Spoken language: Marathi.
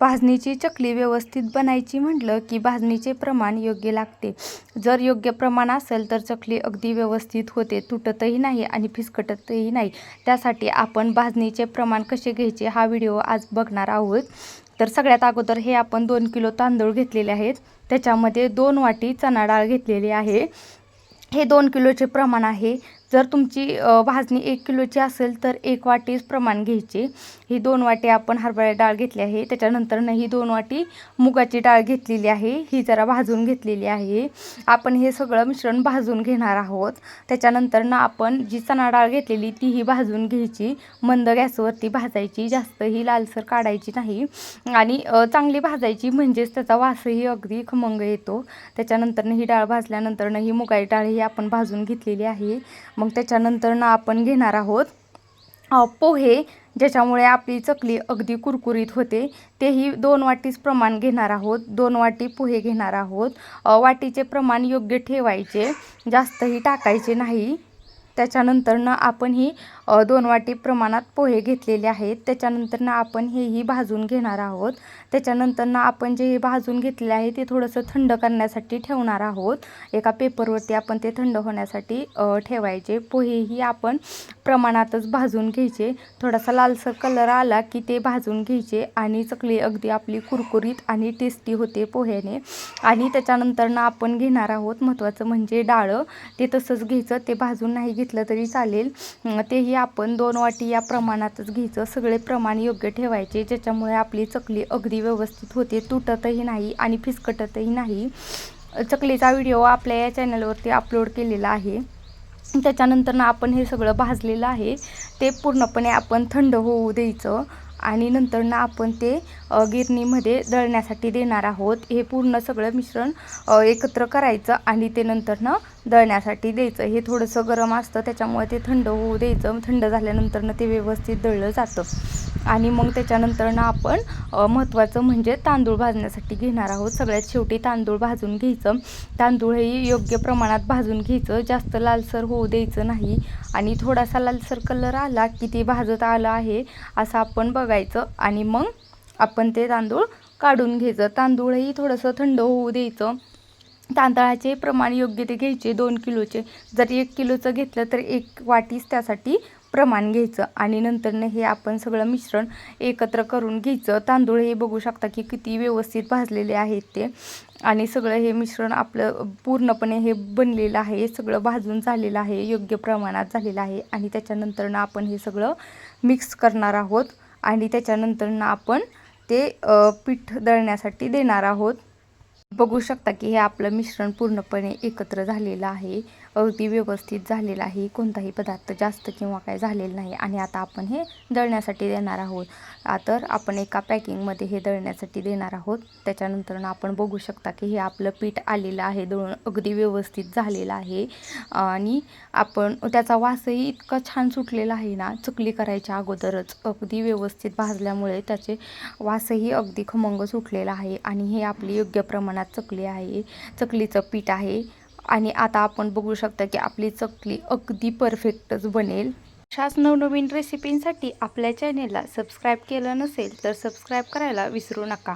भाजणीची चकली व्यवस्थित बनायची म्हटलं की भाजणीचे प्रमाण योग्य लागते. जर योग्य प्रमाण असेल तर चकली अगदी व्यवस्थित होते तुटतही नाही आणि फिसकटतही नाही. त्यासाठी आपण भाजणीचे प्रमाण कसे घ्यायचे हा व्हिडिओ आज बघणार आहोत. तर सगळ्यात अगोदर हे आपण दोन किलो तांदूळ घेतलेले आहेत. त्याच्यामध्ये दोन वाटी चणा डाळ घेतलेली आहे. हे दोन किलोचे प्रमाण आहे. जर तुमची भाजणी एक किलोची असेल तर एक वाटीच प्रमाण घ्यायचे. ही दोन वाटी आपण हरभरा डाळ घेतली आहे. त्याच्यानंतरनं ही दोन वाटी मुगाची डाळ घेतलेली आहे. ही जरा भाजून घेतलेली आहे. आपण हे सगळं मिश्रण भाजून घेणार आहोत. त्याच्यानंतरनं आपण जी चणा डाळ घेतलेली तीही भाजून घ्यायची. मंद गॅसवरती भाजायची. जास्त ही लालसर काढायची नाही. आणि चांगली भाजायची म्हणजेच त्याचा वासही अगदी खमंग येतो. त्याच्यानंतरनं ही डाळ भाजल्यानंतरनं ही मुगाची डाळ ही आपण भाजून घेतलेली आहे. मग त्याच्यानंतरनं आपण घेणार आहोत पोहे ज्याच्यामुळे आपली चकली अगदी कुरकुरीत होते तेही दोन वाटीच प्रमाण घेणार आहोत दोन वाटी पोहे घेणार आहोत. वाटीचे प्रमाण योग्य ठेवायचे जास्तही टाकायचे नाही. त्याच्यानंतरनं आपण ही दोन वाटी प्रमाणात पोहे घेतलेले आहेत. त्याच्यानंतरनं आपण हेही भाजून घेणार आहोत. त्याच्यानंतरनं आपण जे हे भाजून घेतले आहे ते थोडंसं थंड करण्यासाठी ठेवणार आहोत. एका पेपरवरती आपण ते थंड होण्यासाठी ठेवायचे. पोहेही आपण प्रमाणातच भाजून घ्यायचे. थोडासा लालसर कलर आला की ते भाजून घ्यायचे आणि चकली अगदी आपली कुरकुरीत आणि टेस्टी होते पोह्याने. आणि त्याच्यानंतरनं आपण घेणार आहोत महत्त्वाचं म्हणजे डाळं. ते तसंच घ्यायचं. ते भाजून नाही घेतलं तरी चालेल. तेही आपण दोन वाटी या प्रमाणातच घ्यायचं. सगळे प्रमाण योग्य ठेवायचे. ज्याच्यामुळे आपली चकली अगदी व्यवस्थित होते. तुटतही नाही आणि फिसकटतही नाही. चकलीचा व्हिडिओ आपल्या या चॅनलवरती अपलोड केलेला आहे. त्याच्यानंतरनं आपण हे सगळं भाजलेलं आहे. ते पूर्णपणे आपण थंड होऊ द्यायचं. आणि नंतरनं आपण ते गिरणीमध्ये दळण्यासाठी देणार आहोत. हे पूर्ण सगळं मिश्रण एकत्र करायचं आणि ते नंतरनं दळण्यासाठी द्यायचं. हे थोडंसं गरम असतं त्याच्यामुळे ते थंड होऊ द्यायचं. थंड झाल्यानंतरनं ते व्यवस्थित दळलं जातं. आणि मग त्याच्यानंतरनं आपण महत्त्वाचं म्हणजे तांदूळ भाजण्यासाठी घेणार आहोत. सगळ्यात शेवटी तांदूळ भाजून घ्यायचं. तांदूळ हे योग्य प्रमाणात भाजून घ्यायचं. जास्त लालसर होऊ द्यायचं नाही. आणि थोडासा लालसर कलर आला की ते भाजत आलं आहे असं आपण बघायचं आणि मग आपण ते तांदूळ काढून घ्यायचं. तांदूळही थोडंसं थंड होऊ द्यायचं. तांदळाचे प्रमाण योग्य ते घ्यायचे. दोन किलोचे. जर एक किलोचं घेतलं तर एक वाटीच त्यासाठी प्रमाण घ्यायचं. आणि नंतरनं हे आपण सगळं मिश्रण एकत्र करून घ्यायचं. तांदूळ हे बघू शकता की किती व्यवस्थित भाजलेले आहेत ते. आणि सगळं हे मिश्रण आपलं पूर्णपणे हे बनलेलं आहे. सगळं भाजून झालेलं आहे. योग्य प्रमाणात झालेलं आहे. आणि त्याच्यानंतरनं आपण हे सगळं मिक्स करणार आहोत. आणि त्याच्यानंतर आपण ते पीठ दळण्यासाठी देणार आहोत. बघू शकता की हे आपलं मिश्रण पूर्णपणे एकत्र झालेलं आहे. अगदी व्यवस्थित झालेला आहे. कोणताही पदार्थ जास्त किंवा काय झालेलं नाही आणि आता आपण हे दळण्यासाठी देणार आहोत. तर आपण एका पॅकिंगमध्ये हे दळण्यासाठी देणार आहोत. त्याच्यानंतर आपण बघू शकता की हे आपलं पीठ आलेलं आहे. दळून अगदी व्यवस्थित झालेलं आहे. आणि आपण त्याचा वासही इतका छान सुटलेला आहे ना चकली करायच्या अगोदरच अगदी व्यवस्थित भाजल्यामुळे त्याचे वासही अगदी खमंग सुटलेला आहे. आणि हे आपली योग्य प्रमाणात चकली आहे. चकलीचं पीठ आहे. आणि आता आपण बघू शकता की आपली चकली अगदी परफेक्टच बनेल. अशाच नवनवीन रेसिपींसाठी आपल्या चॅनेलला सबस्क्राईब केलं नसेल तर सबस्क्राईब करायला विसरू नका.